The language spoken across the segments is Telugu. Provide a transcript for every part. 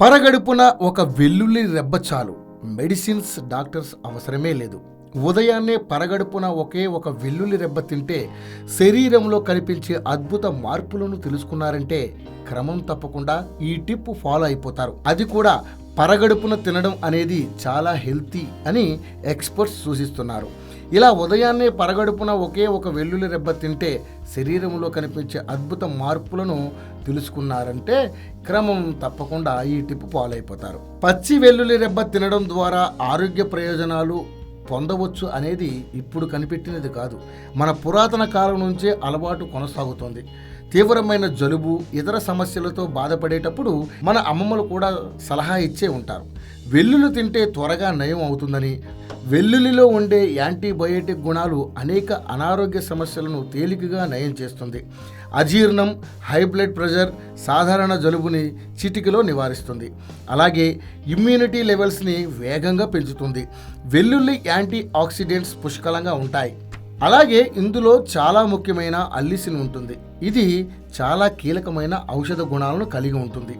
పరగడుపున ఒక వెల్లుల్లి రెబ్బ చాలు. మెడిసిన్స్ డాక్టర్స్ అవసరమే లేదు. ఉదయాన్నే పరగడుపున ఒకే ఒక వెల్లుల్లి రెబ్బ తింటే శరీరంలో కనిపించే అద్భుత మార్పులను తెలుసుకున్నారంటే క్రమం తప్పకుండా ఈ టిప్ ఫాలో అయిపోతారు. అది కూడా పరగడుపున తినడం అనేది చాలా హెల్తీ అని ఎక్స్పర్ట్స్ సూచిస్తున్నారు. ఇలా ఉదయాన్నే పరగడుపున ఒకే ఒక వెల్లుల్లి రెబ్బ తింటే శరీరంలో కనిపించే అద్భుత మార్పులను తెలుసుకున్నారంటే క్రమం తప్పకుండా ఈ టిప్ పాలైపోతారు. పచ్చి వెల్లుల్లి రెబ్బ తినడం ద్వారా ఆరోగ్య ప్రయోజనాలు పొందవచ్చు అనేది ఇప్పుడు కనిపెట్టినది కాదు. మన పురాతన కాలం నుంచే అలవాటు కొనసాగుతోంది. తీవ్రమైన జలుబు ఇతర సమస్యలతో బాధపడేటప్పుడు మన అమ్మమ్మలు కూడా సలహా ఇచ్చే ఉంటారు. వెల్లులు తింటే త్వరగా నయం అవుతుందని వెల్లుల్లిలో ఉండే యాంటీబయోటిక్ గుణాలు అనేక అనారోగ్య సమస్యలను తేలికగా నయం చేస్తుంది. అజీర్ణం హై బ్లడ్ ప్రెషర్ సాధారణ జలుబుని చిటికలో నివారిస్తుంది. అలాగే ఇమ్యూనిటీ లెవెల్స్ని వేగంగా పెంచుతుంది. వెల్లుల్లి యాంటీ ఆక్సిడెంట్స్ పుష్కలంగా ఉంటాయి. అలాగే ఇందులో చాలా ముఖ్యమైన అల్లిసిన్ ఉంటుంది. ఇది చాలా కీలకమైన ఔషధ గుణాలను కలిగి ఉంటుంది.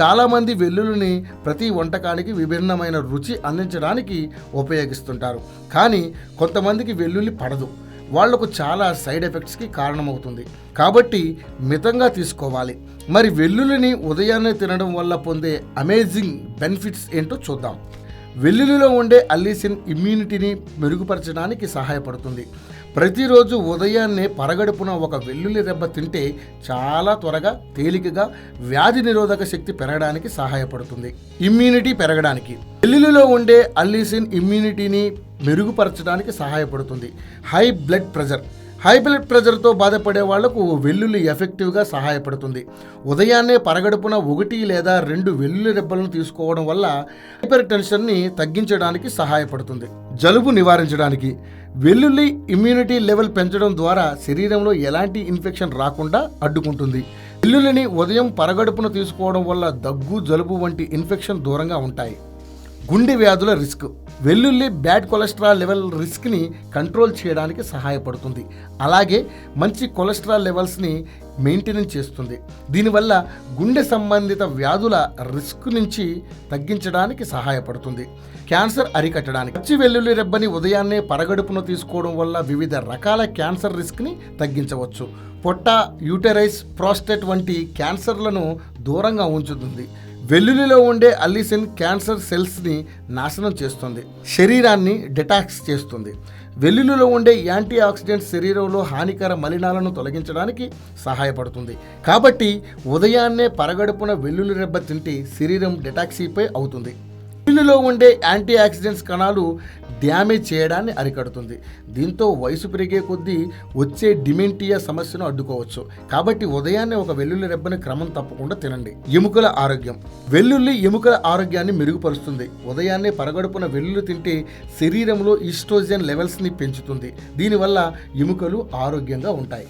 చాలామంది వెల్లుల్లిని ప్రతి వంటకానికి విభిన్నమైన రుచి అందించడానికి ఉపయోగిస్తుంటారు. కానీ కొంతమందికి వెల్లుల్లి పడదు. వాళ్ళకు చాలా సైడ్ ఎఫెక్ట్స్కి కారణమవుతుంది. కాబట్టి మితంగా తీసుకోవాలి. మరి వెల్లుల్లిని ఉదయాన్నే తినడం వల్ల పొందే అమేజింగ్ బెనిఫిట్స్ ఏంటో చూద్దాం. వెల్లుల్లిలో ఉండే అల్లిసిన్ ఇమ్యూనిటీని మెరుగుపరచడానికి సహాయపడుతుంది. ప్రతిరోజు ఉదయాన్నే పరగడుపున ఒక వెల్లుల్లి దెబ్బ తింటే చాలా త్వరగా తేలికగా వ్యాధి నిరోధక శక్తి పెరగడానికి సహాయపడుతుంది. ఇమ్యూనిటీ పెరగడానికి. వెల్లుల్లిలో ఉండే అల్లిసిన్ ఇమ్యూనిటీని మెరుగుపరచడానికి సహాయపడుతుంది. High blood pressure high blood ప్రెషర్తో బాధపడే వాళ్ళకు వెల్లుల్లి ఎఫెక్టివ్గా సహాయపడుతుంది. ఉదయాన్నే పరగడుపున ఒకటి లేదా రెండు వెల్లుల్లి రెబ్బలను తీసుకోవడం వల్ల హైపర్ టెన్షన్ని తగ్గించడానికి సహాయపడుతుంది. జలుబు నివారించడానికి వెల్లుల్లి ఇమ్యూనిటీ లెవెల్ పెంచడం ద్వారా శరీరంలో ఎలాంటి ఇన్ఫెక్షన్ రాకుండా అడ్డుకుంటుంది. వెల్లుల్లిని ఉదయం పరగడుపున తీసుకోవడం వల్ల దగ్గు జలుబు వంటి ఇన్ఫెక్షన్ దూరంగా ఉంటాయి. గుండె వ్యాధుల రిస్క్. వెల్లుల్లి బ్యాడ్ కొలెస్ట్రాల్ లెవెల్ రిస్క్ని కంట్రోల్ చేయడానికి సహాయపడుతుంది. అలాగే మంచి కొలెస్ట్రాల్ లెవెల్స్ని మెయింటెనెన్స్ చేస్తుంది. దీనివల్ల గుండె సంబంధిత వ్యాధుల రిస్క్ నుంచి తగ్గించడానికి సహాయపడుతుంది. క్యాన్సర్ అరికట్టడానికి పచ్చి వెల్లుల్లి రెబ్బని ఉదయాన్నే పరగడుపున తీసుకోవడం వల్ల వివిధ రకాల క్యాన్సర్ రిస్క్ని తగ్గించవచ్చు. పొట్ట యూటెరైస్ ప్రోస్టేట్ వంటి క్యాన్సర్లను దూరంగా ఉంచుతుంది. వెల్లుల్లిలో ఉండే అల్లిసిన్ క్యాన్సర్ సెల్స్ని నాశనం చేస్తుంది. శరీరాన్ని డిటాక్స్ చేస్తుంది. వెల్లుల్లిలో ఉండే యాంటీ ఆక్సిడెంట్ శరీరంలో హానికర మలినాలను తొలగించడానికి సహాయపడుతుంది. కాబట్టి ఉదయాన్నే పరగడుపున వెల్లుల్లి రెబ్బ తింటే శరీరం డిటాక్సీపై అవుతుంది. వెల్లుల్లిలో ఉండే యాంటీ ఆక్సిడెంట్స్ కణాలు డ్యామేజ్ చేయడాన్ని అరికడుతుంది. దీంతో వయసు పెరిగే కొద్దీ వచ్చే డిమెంటియా సమస్యను అడ్డుకోవచ్చు. కాబట్టి ఉదయాన్నే ఒక వెల్లుల్లి రెబ్బని క్రమం తప్పకుండా తినండి. ఎముకల ఆరోగ్యం. వెల్లుల్లి ఎముకల ఆరోగ్యాన్ని మెరుగుపరుస్తుంది. ఉదయాన్నే పరగడుపున వెల్లుల్లి తింటే శరీరంలో ఈస్ట్రోజన్ లెవెల్స్ని పెంచుతుంది. దీనివల్ల ఎముకలు ఆరోగ్యంగా ఉంటాయి.